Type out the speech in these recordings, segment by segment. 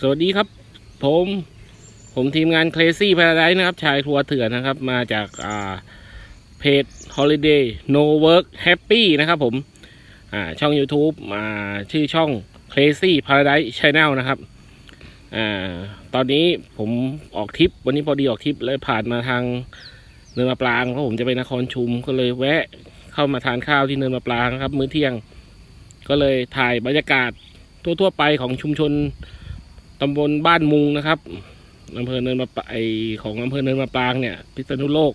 สวัสดีครับ ผม ผมทีมงาน Crazy Paradise นะครับ ชายทัวร์เถื่อนนะครับ มาจากอ่าเพจ Holiday No Work Happy นะครับผมอ่าช่อง YouTube มาชื่อช่อง Crazy Paradise Channel นะครับอ่าตอนนี้ผมออกทริป วันนี้พอดีออกทริปเลยผ่านมาทางเนินมะปรางเพราะผมจะไปนครชุมก็เลยแวะเข้ามาทานข้าวที่เนินมะปรางครับ มื้อเที่ยง ก็เลยถ่ายบรรยากาศทั่วๆไปของชุมชน ตำบลบ้านมุงนะครับอำเภอเนินมาปไอของอำเภอเนินมาปางเนี่ย พิษณุโลก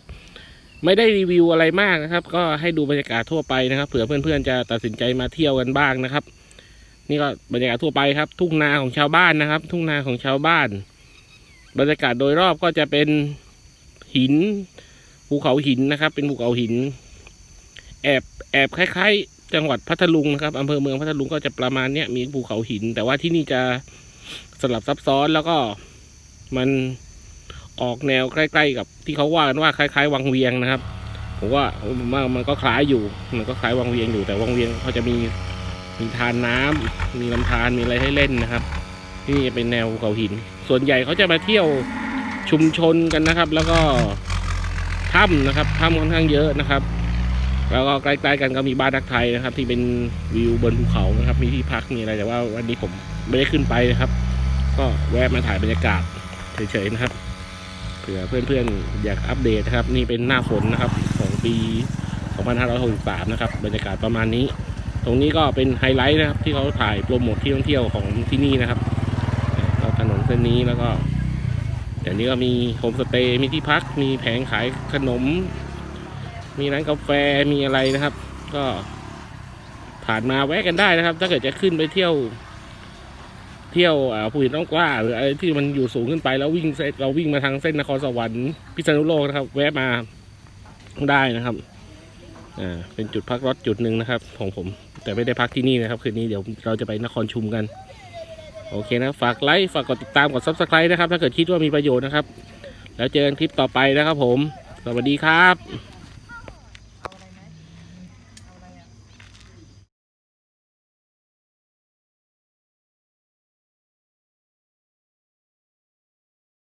ไม่ได้รีวิวอะไรมากนะครับ ก็ให้ดูบรรยากาศทั่วไปนะครับ เผื่อเพื่อนๆจะตัดสินใจมาเที่ยวกันบ้างนะครับ นี่ก็บรรยากาศทั่วไปครับ ทุ่งนาของชาวบ้านนะครับ ทุ่งนาของชาวบ้าน บรรยากาศโดยรอบก็จะเป็นหินภูเขาหินนะครับ เป็นภูเขาหิน แอบแอบคล้าย ๆ จังหวัดพัทลุงนะครับอำเภอเมืองพัทลุงก็จะประมาณเนี้ยมีภูเขาหิน แต่ว่าที่นี่จะ สลับซับซ้อนแล้วก็มันออกแนวใกล้ ๆ กับที่เขาว่ากันว่าคล้าย ๆ วังเวียงนะครับผมว่าผมว่ามันก็คล้ายอยู่ มันก็คล้ายวังเวียงอยู่แต่วังเวียงเขาจะมีมีทานน้ำมีลำธารมีอะไรให้เล่นนะครับ ที่นี่จะเป็นแนวเขาหิน ส่วนใหญ่เขาจะมาเที่ยวชุมชนกันนะครับ แล้วก็ถ้ำนะครับถ้ำค่อนข้างเยอะนะครับ แล้วก็ใกล้ๆกันก็มีบ้านทักไทยนะครับ ที่เป็นวิวบนภูเขานะครับ มีที่พักมีอะไรแต่ว่าวันนี้ผมไม่ได้ขึ้นไปนะครับ ก็แวะมาถ่ายบรรยากาศเฉยๆนะครับเผื่อเพื่อนๆอยากอัปเดตนะครับ นี่เป็นหน้าฝนนะครับของปี 2563 นะครับ บรรยากาศประมาณนี้ ตรงนี้ก็เป็นไฮไลท์นะครับ ที่เขาถ่ายโปรโมทที่ท่องเที่ยวของที่นี่นะครับก็ถนนเส้นนี้แล้วก็เดี๋ยวนี้ก็มีโฮมสเตย์มีที่พักมีแผงขายขนม มีร้านกาแฟมีอะไรนะครับ ก็ผ่านมาแวะกันได้นะครับ ถ้าเกิดจะขึ้นไปเที่ยว เที่ยวภูหินร่องกล้า หรืออะไรที่มันอยู่สูงขึ้นไปแล้ววิ่งเราวิ่งมาทางเส้นนครสวรรค์พิษณุโลกนะครับ แวะมาได้นะครับอ่าเป็นจุดพักรถจุดหนึ่งนะครับ ของผม แต่ไม่ได้พักที่นี่นะครับ คืนนี้เดี๋ยวเราจะไปนครชุมกัน โอเคนะ ฝากไลค์ฝากกดติดตามกด subscribe นะครับ ถ้าเกิดคิดว่ามีประโยชน์นะครับ แล้วเจอกันคลิปต่อไปนะครับ ผม สวัสดีครับ